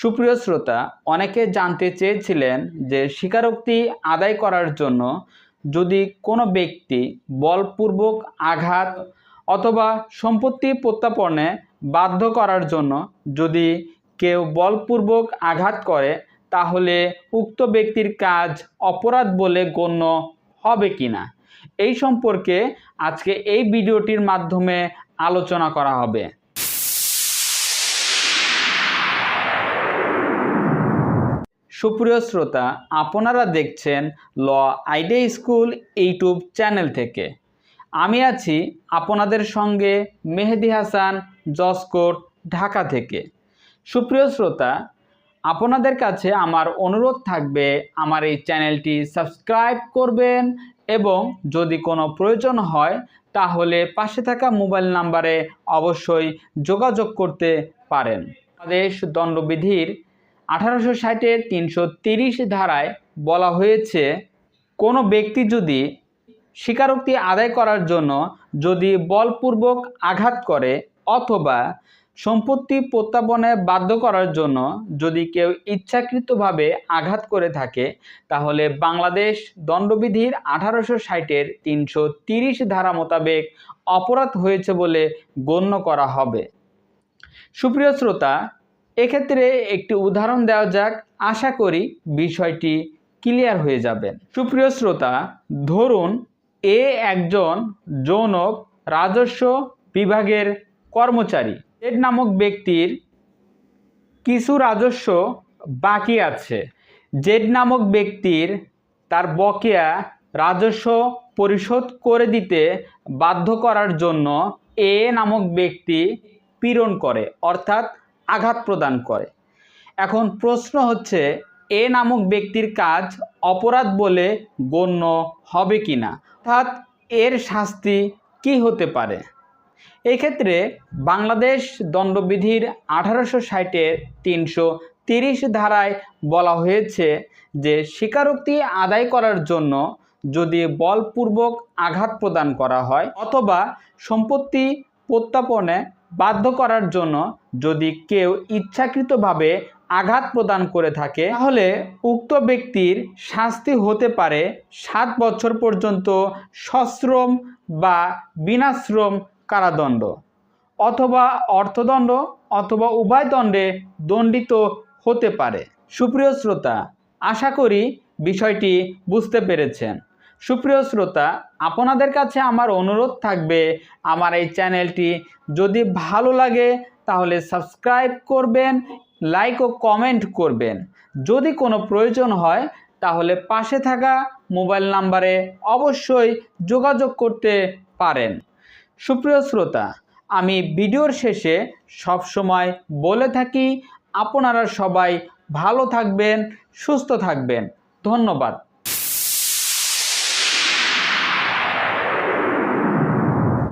সুপ্রিয় শ্রোতা, অনেকে জানতে চেয়েছিলেন যে স্বীকারোক্তি আদায় করার জন্য যদি কোনো ব্যক্তি বলপূর্বক আঘাত অথবা সম্পত্তি প্রত্যাপনে বাধ্য করার জন্য যদি কেউ বলপূর্বক আঘাত করে, তাহলে উক্ত ব্যক্তির কাজ অপরাধ বলে গণ্য হবে কিনা? এই সম্পর্কে আজকে এই ভিডিওটির মাধ্যমে আলোচনা করা হবে। সুপ্রিয় শ্রোতা, আপনারা দেখছেন law idea school YouTube channel থেকে। আমি আছি আপনাদের সঙ্গে মেহেদি হাসান জসকোট ঢাকা থেকে। সুপ্রিয় শ্রোতা, আপনাদের কাছে আমার অনুরোধ থাকবে আমার এই চ্যানেলটি সাবস্ক্রাইব করবেন এবং যদি কোনো প্রয়োজন হয়, তাহলে পাশে থাকা মোবাইল নাম্বারে অবশ্যই যোগাযোগ করতে পারেন। বাংলাদেশ দণ্ডবিধির আঠারোশো ষাটের তিনশো তিরিশ ধারায় বলা হয়েছে, কোনো ব্যক্তি যদি স্বীকারোক্তি আদায় করার জন্য যদি বলপূর্বক আঘাত করে অথবা সম্পত্তি প্রত্যাপনে বাধ্য করার জন্য যদি কেউ ইচ্ছাকৃতভাবে আঘাত করে থাকে, তাহলে বাংলাদেশ দণ্ডবিধির আঠারোশো ষাটের তিনশো তিরিশ ধারা মোতাবেক অপরাধ হয়েছে বলে গণ্য করা হবে। সুপ্রিয় শ্রোতা এক্ষেত্রে একটি উদাহরণ দেওয়া যাক। আশা করি বিষয়টি ক্লিয়ার হয়ে যাবেন সুপ্রিয় শ্রোতা, ধরুন এ একজন যৌনক রাজস্ব বিভাগের কর্মচারী। এর নামক ব্যক্তির কিছু রাজস্ব বাকি আছে। জেড নামক ব্যক্তির তার বকেয়া রাজস্ব পরিশোধ করে দিতে বাধ্য করার জন্য এ নামক ব্যক্তি পীড়ন করে। অর্থাৎ আঘাত প্রদান করে। এখন প্রশ্ন হচ্ছে, এ নামক ব্যক্তির কাজ অপরাধ বলে গণ্য হবে কি না অর্থাৎ এর শাস্তি কি হতে পারে? এক্ষেত্রে বাংলাদেশ দণ্ডবিধির আঠারোশো ষাটের তিনশো তিরিশ ধারায় বলা হয়েছে যে, স্বীকারোক্তি আদায় করার জন্য যদি বলপূর্বক আঘাত প্রদান করা হয় অথবা সম্পত্তি প্রত্যাপনে বাধ্য করার জন্য যদি কেউ ইচ্ছাকৃতভাবে আঘাত প্রদান করে থাকে, তাহলে উক্ত ব্যক্তির শাস্তি হতে পারে সাত বছর পর্যন্ত সশ্রম বা বিনাশ্রম কারাদণ্ড অথবা অর্থদণ্ড অথবা উভয় দণ্ডে দণ্ডিত হতে পারে। সুপ্রিয় শ্রোতা, আশা করি বিষয়টি বুঝতে পেরেছেন। সুপ্রিয় শ্রোতা, আপনাদের কাছে আমার অনুরোধ থাকবে আমার এই চ্যানেলটি যদি ভালো লাগে তাহলে সাবস্ক্রাইব করবেন, লাইক ও কমেন্ট করবেন। যদি কোনো প্রয়োজন হয় তাহলে পাশে থাকা মোবাইল নাম্বারে অবশ্যই যোগাযোগ করতে পারেন। সুপ্রিয় শ্রোতা, আমি ভিডিওর শেষে সব সময় বলে থাকি, আপনারা সবাই ভালো থাকবেন, সুস্থ থাকবেন। ধন্যবাদ।